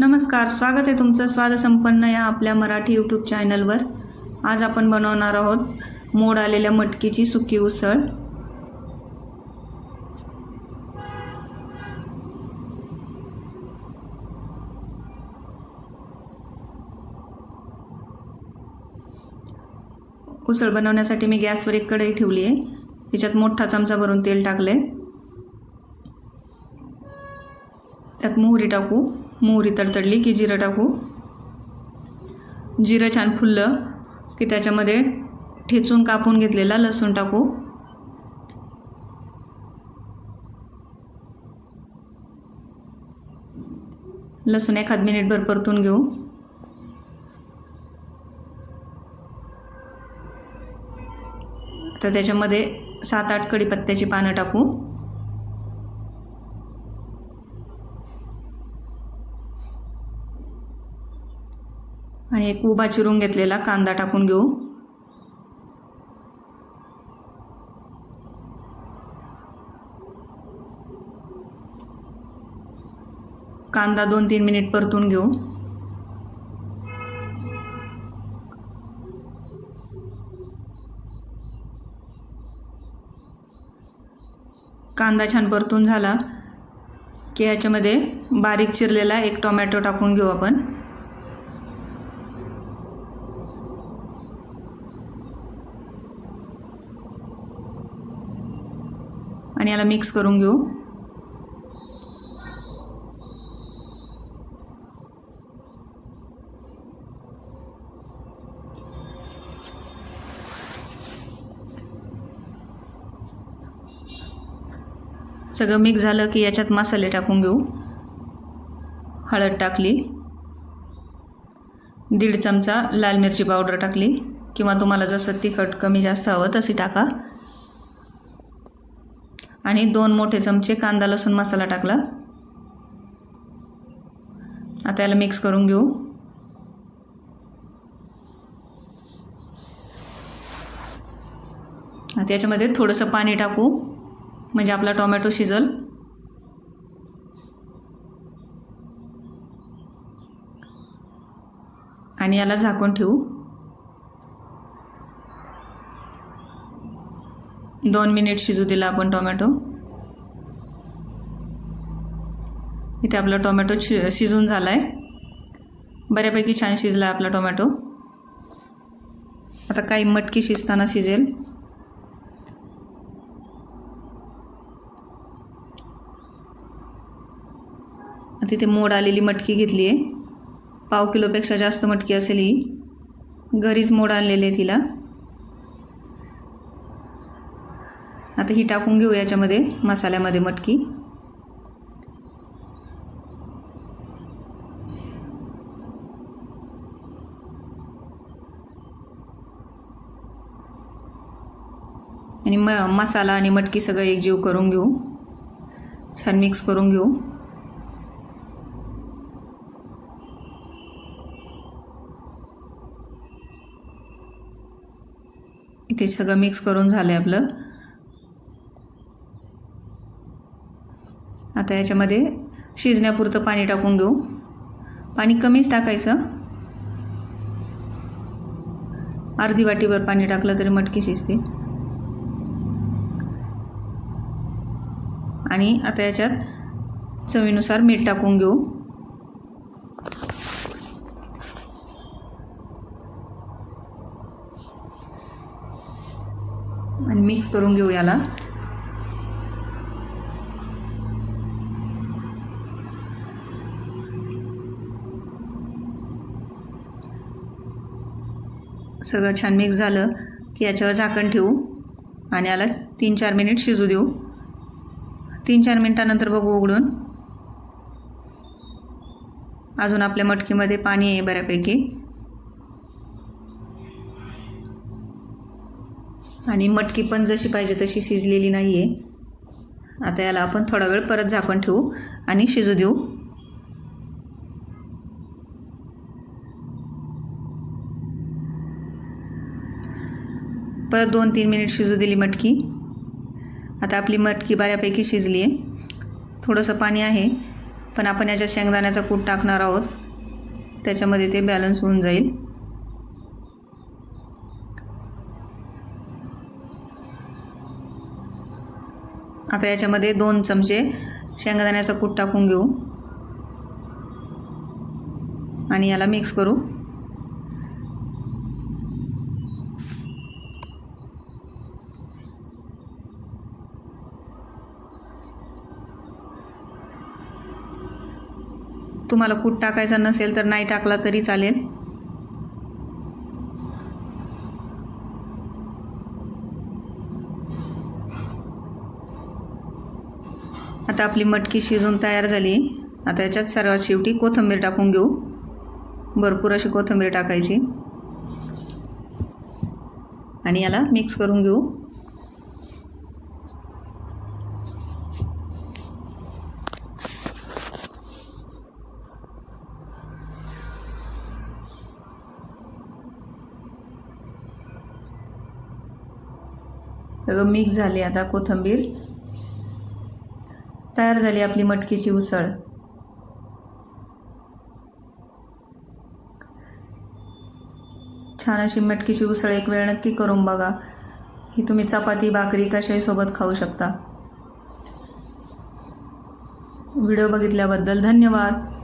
नमस्कार स्वागत आहे तुमचं स्वादसंपन्न या आपल्या मराठी यूट्यूब चॅनलवर आज आपण बनवणार आहोत मोड आलेल्या मटकीची सुकी उसळ. उसळ बनवण्यासाठी मी गॅसवर एक कढई ठेवली आहे. त्याच्यात मोठा चमचा भरून तेल टाकलं आहे त्यात मोहरी टाकू. मोहरी तडतडली की जिरं टाकू. जिरं छान फुललं की त्याच्यामध्ये ठेचून कापून घेतलेला लसूण टाकू. लसूण एखाद मिनिटभर परतून घेऊ. तर त्याच्यामध्ये सात आठ कढीपत्त्याची पानं टाकू. आणि एक उभा चिरून घेतलेला कांदा टाकून घेऊ. कांदा दोन तीन मिनिट परतून घेऊ. कांदा छान परतून झाला की ह्याच्यामध्ये बारीक चिरलेला एक टोमॅटो टाकून घेऊ आपण. आणि याला मिक्स करून घेऊ. सगळं मिक्स झालं की याच्यात मसाले टाकून घेऊ. हळद टाकली. दीड चमचा लाल मिरची पावडर टाकली. किंवा तुम्हाला जसं तिखट कमी जास्त हवं तशी टाका. आणि दोन मोठे चमचे कांदा लसूण मसाला टाकला. आता याला मिक्स करून घेऊ. आता याच्यामध्ये थोडंसं पाणी टाकू. म्हणजे आपला टोमॅटो शिजल. आणि याला झाकून ठेवू. दोन मिनिट शिजू दिला आपण टोमॅटो. इथे आपला टोमॅटो शि शिजून झाला आहे बऱ्यापैकी छान शिजला आहे आपला टोमॅटो. आता काही मटकी शिजताना शिजेल. तिथे मोड आलेली मटकी घेतली आहे. पाव किलोपेक्षा जास्त मटकी असेल ही. घरीच मोड आणलेली आहे तिला. आता ही टाकून घेऊ याच्यामध्ये मसाल्यामध्ये मटकी. आणि म मसाला आणि मटकी सगळं एकजीव करून घेऊ. छान मिक्स करून घेऊ. इथे सगळं मिक्स करून झालं आहे आपलं. आता याच्यामध्ये शिजण्यापुरतं पाणी टाकून घेऊ. पाणी कमीच टाकायचं. अर्धी वाटीभर पाणी टाकलं तरी मटकी शिजते. आणि आता याच्यात चवीनुसार मीठ टाकून घेऊ. आणि मिक्स करून घेऊ याला. सगळं छान मिक्स झालं की याच्यावर झाकण ठेवू आणि याला तीन चार मिनिट शिजू देऊ. तीन चार मिनटानंतर बघू उघडून. अजून आपल्या मटकीमध्ये पाणी आहे बऱ्यापैकी. आणि मटकी पण जशी पाहिजे तशी शिजलेली नाही आहे आता याला आपण थोडा वेळ परत झाकण ठेवू आणि शिजू देऊ. परत दोन तीन मिनिट शिजू दिली मटकी. आता आपली मटकी बऱ्यापैकी शिजली आहे थोडंसं पाणी आहे पण आपण याच्या शेंगदाण्याचा कूट टाकणार आहोत. त्याच्यामध्ये ते बॅलन्स होऊन जाईल. आता याच्यामध्ये दोन चमचे शेंगदाण्याचा कूट टाकून घेऊ. आणि याला मिक्स करू. तुम्हाला कूट टाकायचा नसेल तर नाही टाकला तरी चालेल. आता आपली मटकी शिजून तयार झाली. आता याच्यात सर्वात शेवटी कोथिंबीर टाकून घेऊ. भरपूर अशी कोथिंबीर टाकायची. आणि याला मिक्स करून घेऊ. सगळं मिक्स झाले आता कोथिंबीर. तयार झाली आपली मटकीची उसळ. छान अशी मटकीची उसळ एक वेळ नक्की करून बघा. ही तुम्ही चपाती भाकरी कशाही सोबत खाऊ शकता. व्हिडिओ बघितल्याबद्दल धन्यवाद.